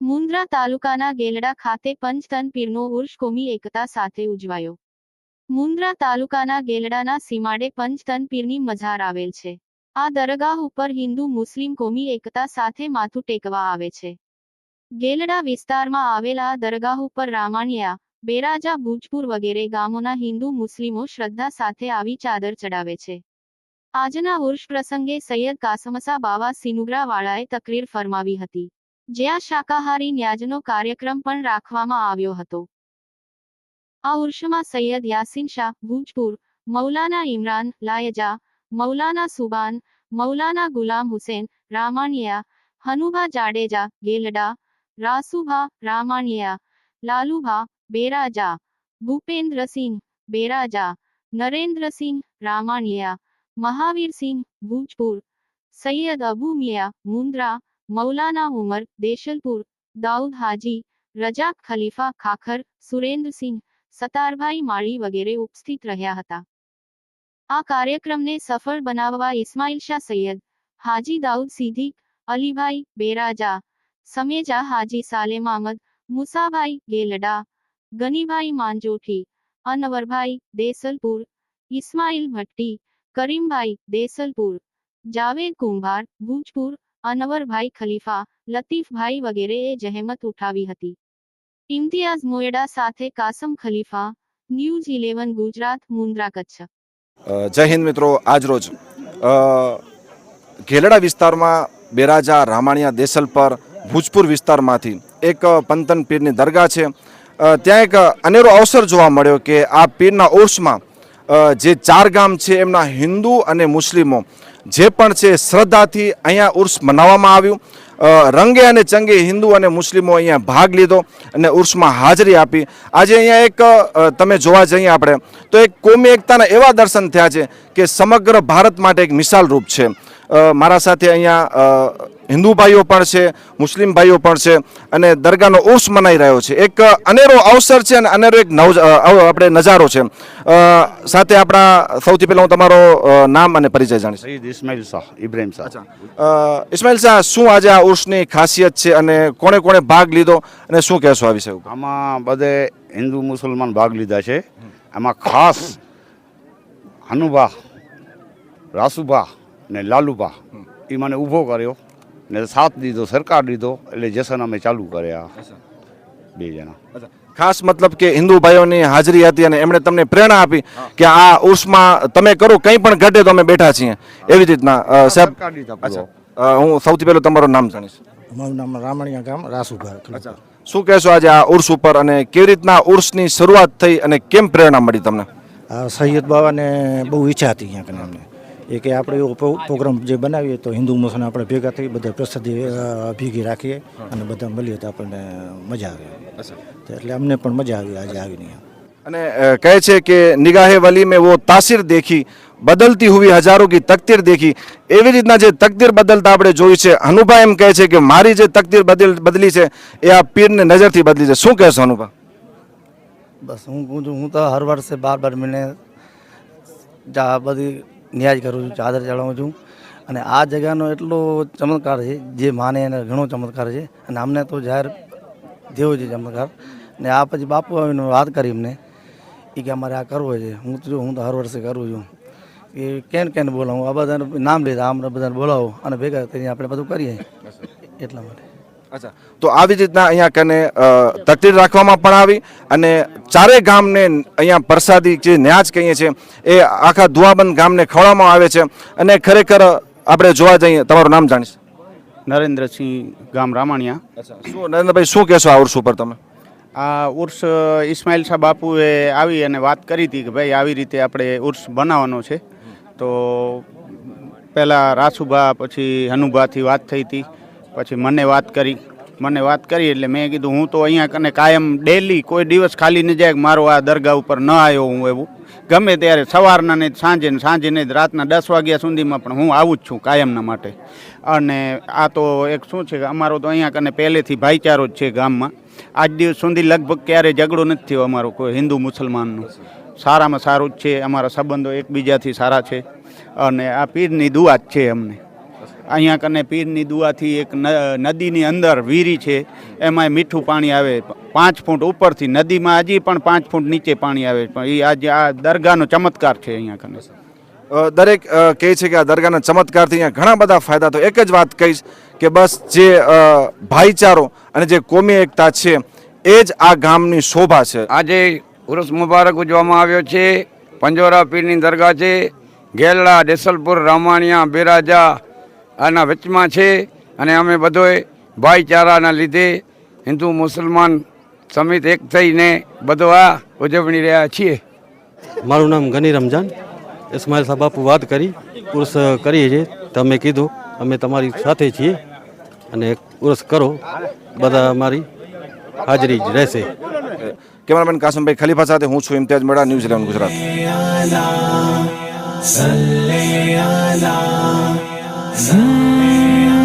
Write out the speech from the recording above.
મુન્દ્રા તાલુકાના ગેલડા ખાતે પંચતન પીરનો ઉર્ષ કોમી એકતા સાથે ઉજવાયો. મુન્દ્રા તાલુકાના ગેલડાના સીમાડે પંચતન પીરની મઝાર આવેલ છે. આ દરગાહ ઉપર હિન્દુ મુસ્લિમ કોમી એકતા સાથે માથું ટેકવા આવે છે. ગેલડા વિસ્તારમાં આવેલા દરગાહ ઉપર રામાણિયા બેરાજા ભુજપુર વગેરે ગામોના હિન્દુ મુસ્લિમો શ્રદ્ધા સાથે આવી ચાદર ચડાવે છે. આજના ઉર્ષ પ્રસંગે સૈયદ કાસમસા બાવા સિનુગ્રાવાળાએ તકરીર ફરમાવી હતી. જ્યાં શાકાહારી ન્યાજનો કાર્યક્રમ પણ રાખવામાં આવ્યો હતો. આ ઉર્ષમાં સૈયદ યાસીન શાહ, ભુજપુર, મૌલાના ઇમરાન, લાયજા, મૌલાના સુબાન, મૌલાના ગુલામ હુસેન, રામાણિયા, હનુભા જાડેજા, ગેલડા, રાસુભા, રામાણિયા, લાલુભા બેરાજા ભૂપેન્દ્રસિંહ બેરાજા નરેન્દ્રસિંહ રામાણિયા મહાવીરસિંહ ભુજપુર સૈયદ અબુ મિયા મુન્દ્રા મૌલાના ઉમર દેશલપુર દાઉદ હાજી રજાક ખલીફા ખાખર સુરેન્દ્રસિંહ સતારભાઈ માળી વગેરે ઉપસ્થિત રહ્યા હતા આ કાર્યક્રમને સફળ બનાવવા ઇસ્માઇલ શાહ સૈયદ હાજી દાઉદ સિદ્દીક અલીભાઈ બેરાજા સમેજા હાજી સાલેમ અહમદ મુસાભાઈ ગેલડા ગનીભાઈ માંજોઠી, અનવરભાઈ દેસલપુર ઇસ્માઇલ ભટ્ટી, કરીમભાઈ દેસલપુર, જાવેદ કુંભાર, ભુજપુર, અનવરભાઈ ખલીફા, લતીફભાઈ વગેરેએ જહેમત ઉઠાવી હતી. ઇમ્તિયાઝ મોયડા સાથે કાસમ ખલીફા, ન્યૂઝ ઇલેવન, ગુજરાત, મુન્દ્રા કચ્છ. જય હિન્દ મિત્રો આજરોજ ઘેલડા વિસ્તારમાં બેરાજા રામાણિયા દેસલ પર ભુજપુર વિસ્તારમાંથી એક પંતન પીરની દરગાહ છે. ત્યાં એક અનેરો અવસર જોવા મળ્યો કે આ પીરના ઉર્સમાં જે ચાર ગામ છે એમના હિન્દુ અને મુસ્લિમો, જે પણ છે શ્રદ્ધાથી અહીંયા ઉર્સ મનાવવામાં આવ્યું. રંગે અને ચંગે હિન્દુ અને મુસ્લિમો અહીંયા ભાગ લીધો અને ઉર્સમાં હાજરી આપી. આજે અહીંયા એક તમે જોવા જઈએ આપણે, તો એક કોમી એકતાના એવા દર્શન થયા છે કે સમગ્ર ભારત માટે એક મિસાલરૂપ છે. મારા સાથે અહીંયા હિન્દુ ભાઈઓ પણ છે મુસ્લિમ ભાઈઓ પણ છે અને દરગાહનો ઉર્સ મનાઈ રહ્યો છે. એક અનેરો અવસર છે અને અનેરો એક નવ આપણે નજારો છે. સાથે આપણા સૌથી પહેલાં હું તમારો નામ અને પરિચય જાણીશ. ઇસ્માઇલ શાહ ઇબ્રાહિમ શાહ. ઇસ્માઇલ શાહ શું આજે આ ઉર્સની ખાસિયત છે અને કોણે કોણે ભાગ લીધો અને શું કહેશો આ વિષય આમાં બધે હિન્દુ મુસલમાન ભાગ લીધા છે. આમાં ખાસ હનુભા રાસુભા ને લાલુભા એ મને ઊભો કર્યો. ને સાથ દીધો સરકાર દીધો એટલે જશન અમે ચાલુ કર્યા. બે જણા. ખાસ મતલબ કે હિન્દુ ભાઈઓની હાજરી હતી અને એમણે તમને પ્રેરણા આપી કે આ ઉર્સમાં તમે કરો કંઈ પણ ઘટે તો અમે બેઠા છીએ. એવી રીતના સાહેબ હું સૌથી પહેલું તમારું નામ જાણીશ. મારું નામ રામણિયા ગામ રાસુભા શું કહેશો આજે આ ઉર્સ ઉપર અને કેવી રીતના ઉર્સની શરૂઆત થઈ અને કેમ પ્રેરણા મળી તમને? સૈયદ બાવાને બહુ ઈચ્છા હતી અહીંયા કને અમને. એ કે આપણે એવો પ્રોગ્રામ જે બનાવીએ તો હિન્દુ મુસ્લિમ આપણે ભેગા થઈ બધા પ્રસિદ્ધિ ભેગી રાખીએ અને બધા મળીએ તો આપણને મજા આવે. એટલે અમને પણ મજા આવી આજે આવીને અને કહે છે કે નિગાહે વલી મેં વો તાસીર દેખી બદલતી હુવી હજારો કી તકદીર દેખી. એવી રીતના જે તકદીર બદલતા આપણે જોયું છે. હનુભા એમ કહે છે કે મારી જે તકદીર બદલ બદલી છે એ આ પીરને નજરથી બદલી છે. શું કહેશો હનુભા? બસ હું હું છું- હું તો હર વર્ષે બાર બાર મહિને જા બધી ન્યાજ કરું છું ચાદર ચડાવું છું. અને આ જગ્યાનો એટલો ચમત્કાર છે જે માને એને ઘણો ચમત્કાર છે. અને અમને તો જાહેર જેવો છે ચમત્કાર. ને આ પછી બાપુ આવીને વાત કરી એમને એ કે અમારે આ કરવો છે. હું તો હું તો હર વર્ષે કરું છું. એ કેન કેન બોલાવું. આ બધાને નામ લીધા. આમને બધાને બોલાવો અને ભેગા કરીને આપણે બધું કરીએ. એટલા માટે. અચ્છા. તો આવી રીતના અહીંયા કને તકતીર રાખવામાં પણ આવી અને ચારે ગામને અહીંયા પ્રસાદી જે ન્યાજ કહીએ છીએ એ આખા ધુઆબંધ ગામને ખવડાવવામાં આવે છે અને ખરેખર આપણે જોવા જઈએ તમારું નામ જાણીશ. નરેન્દ્રસિંહ ગામ રામાણિયા. અચ્છા. શું નરેન્દ્રભાઈ શું કહેશો આ ઉર્સ ઉપર તમે? આ ઉર્સ ઇસ્માઇલ શાહ બાપુએ આવી અને વાત કરી હતી કે ભાઈ આવી રીતે આપણે ઉર્સ બનાવવાનો છે. તો પહેલાં રાસુભા પછી હનુભાથી વાત થઈ હતી. પછી મને વાત કરી. મને વાત કરી એટલે મેં કીધું, હું તો અહીંયા કને કાયમ ડેલી કોઈ દિવસ ખાલી ન જાય મારો આ દરગાહ ઉપર ન આવ્યો હું એવું. ગમે ત્યારે સવારના ને સાંજે ને સાંજે ને રાતના દસ વાગ્યા સુધીમાં પણ હું આવું જ છું કાયમના માટે. અને આ તો એક શું છે કે અમારો તો અહીંયા કને પહેલેથી ભાઈચારો જ છે ગામમાં. આજ દિવસ સુધી લગભગ ક્યારેય ઝઘડો નથી થયો અમારો કોઈ હિન્દુ મુસલમાનનો. સારામાં સારું જ છે, અમારા સંબંધો એકબીજાથી સારા છે. અને આ પીરની દુઆ જ છે અમને. અહીંયા કને પીરની દુઆથી એક ન- નદીની અંદર વીરી છે એમાં મીઠું પાણી આવે. પાંચ ફૂટ ઉપરથી નદીમાં હજી પણ પાંચ ફૂટ નીચે પાણી આવે. પણ એ આજે આ દરગાહનો ચમત્કાર છે અહીંયા કને. દરેક કહે છે કે આ દરગાહના ચમત્કારથી અહીંયા ઘણા બધા ફાયદા તો એક જ વાત કહીશ કે બસ જે ભાઈચારો અને જે કોમી એકતા છે એ જ આ ગામની શોભા છે. આજે ઉર્સ મુબારક ઉજવવામાં આવ્યો છે પંજોરા પીરની દરગાહ છે ગેલડા દેસલપુર રામાણિયા બિરાજા આના વચમાં છે અને અમે બધોય ભાઈચારાના લીધે હિન્દુ મુસલમાન સમિત એક થઈને બધો આ ઉજવણી રહ્યા છીએ. મારું નામ ગની રમજાન. ઇસ્માઇલ સાહેબ બાપુ વાત કરી ઉર્સ કરીએ છીએ. તમે કીધું અમે તમારી સાથે છીએ અને ઉર્સ કરો. બધા અમારી હાજરી જ રહેશે. કેમેરામેન કાસમભાઈ ખલીફા સાથે હું છું ઇમ્તિયાજ મેળા ન્યૂઝ ઇલેવન ગુજરાત